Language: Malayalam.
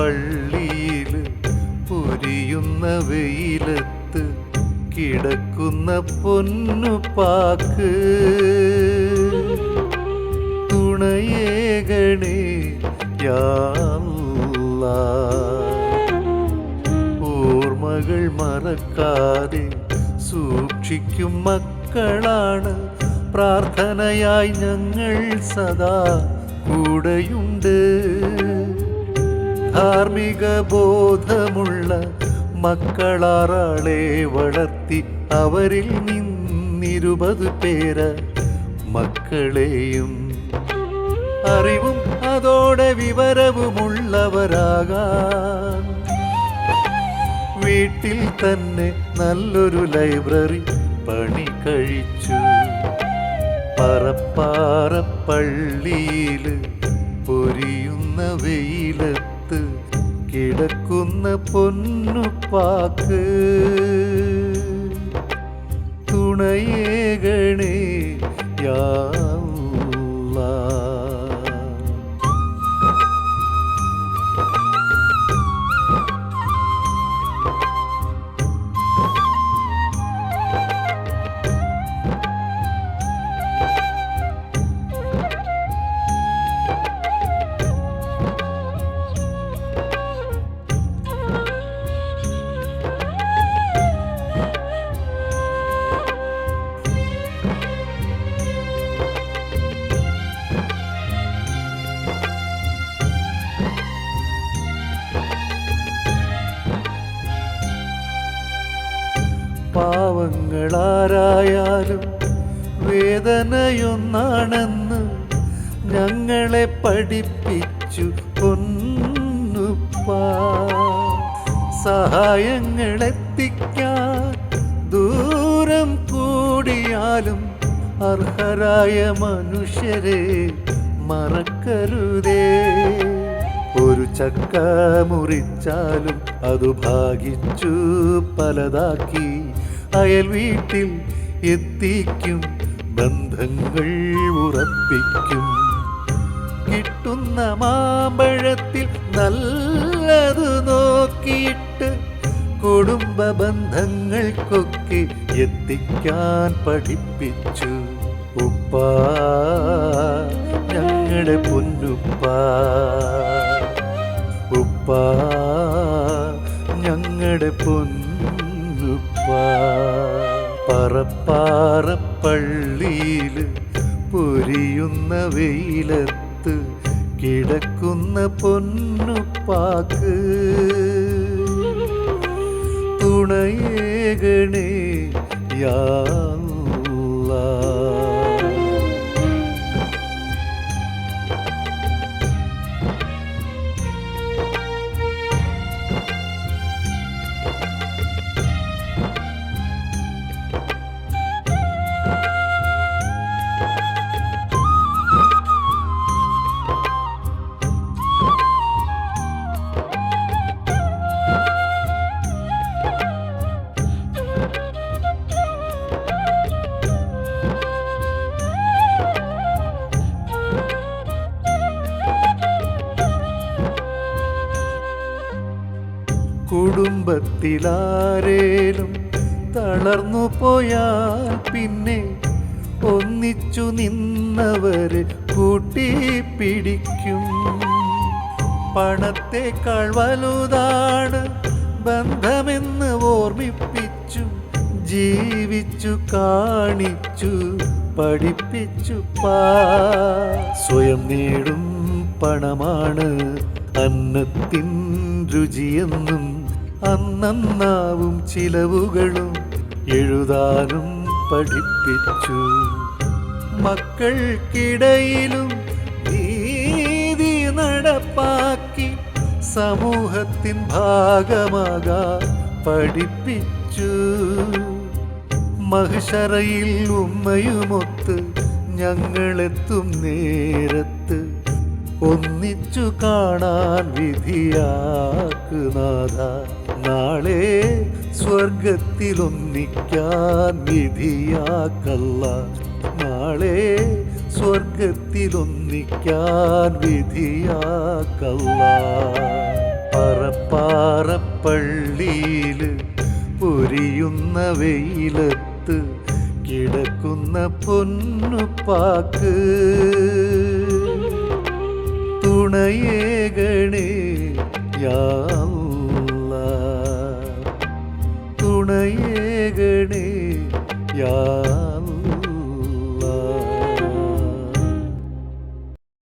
പറപ്പാറപ്പള്ളിയിൽ പൊരിയുന്ന വെയിലത്ത് കിടക്കുന്ന പൊന്നു പാക്ക്. തുണയേകണേ ഓർമ്മകൾ മറക്കാതെ സൂക്ഷിക്കും മക്കളാണ്. പ്രാർത്ഥനയായി ഞങ്ങൾ സദാ കൂടെയുണ്ട്. ധാർമ്മിക ബോധമുള്ള മക്കളാറാളെ വളർത്തി അവരിൽ നിന്നിരുപത് പേര മക്കളെയും അറിവും അതോടെ വിവരവുമുള്ളവരാകാൻ. വീട്ടിൽ തന്നെ നല്ലൊരു ലൈബ്രറി പണി കഴിച്ചു. പറപ്പാറപ്പള്ളിയിൽ പൊരിയുന്ന വെയിലത്ത് കിടക്കുന്ന പൊന്നുപാക്ക് തുണയേകണേ യാ പാവങ്ങളാരായാലും വേദനയൊന്നാണെന്ന് ഞങ്ങളെ പഠിപ്പിച്ചു സഹായങ്ങളെത്തിക്കാൻ ദൂരം കൂടിയാലും അർഹരായ മനുഷ്യരെ മറക്കരുതേ. ഒരു ചക്ക മുറിച്ചാലും അതു ഭാഗിച്ചു പലതാക്കി അയൽ വീട്ടിൽ എത്തിക്കും ബന്ധങ്ങൾ ഉറപ്പിക്കും. കിട്ടുന്ന മാമ്പഴത്തിൽ നല്ലത് നോക്കിയിട്ട് കുടുംബ ബന്ധങ്ങൾക്കൊക്കെ എത്തിക്കാൻ പഠിപ്പിച്ചു. ഉപ്പ ഞങ്ങളുടെ പൊന്നുപ്പ. ഉപ്പ ഞങ്ങളുടെ പൊന്നുപ്പ പറപ്പാറപ്പള്ളിയിൽ പൊരിയുന്ന വെയിലത്ത് കിടക്കുന്ന പൊന്നുപ്പാക്ക് തുണയേകണേ യാ കുടുംബത്തിലാരേലും തളർന്നു പോയാൽ പിന്നെ ഒന്നിച്ചു നിന്നവര് കൂട്ടിപ്പിടിക്കും പണത്തേക്കാൾ വലുതാണ് ബന്ധമെന്ന് ഓർമ്മിപ്പിച്ചു ജീവിച്ചു കാണിച്ചു പഠിപ്പിച്ചു പാ. സ്വയം നേടും പണമാണ് അന്നത്തിൻ രുചിയെന്നും അന്നന്നാവും ചിലവുകളും എഴുതാനും പഠിപ്പിച്ചു. മക്കൾക്കിടയിലും നീതി നടപ്പാക്കി സമൂഹത്തിൻ ഭാഗമാകാ പഠിപ്പിച്ചു. മഹിഷറയിൽ ഉമ്മയുമൊത്ത് ഞങ്ങളെത്തും നേരത്ത് ഒന്നിച്ചു കാണാൻ വിധിയാക്കുനാഥ നാളെ സ്വർഗത്തിലൊന്നിക്കാൻ വിധിയാക്കല്ല. നാളെ സ്വർഗത്തിലൊന്നിക്കാൻ വിധിയാക്കല്ല. പറപ്പാറപ്പള്ളിയിൽ പൊരിയുന്ന വെയിലത്ത് കിടക്കുന്ന പൊന്നുപ്പാക്ക്. തുണയേകണേ യാ അല്ലാ. തുണയേകണേ യാ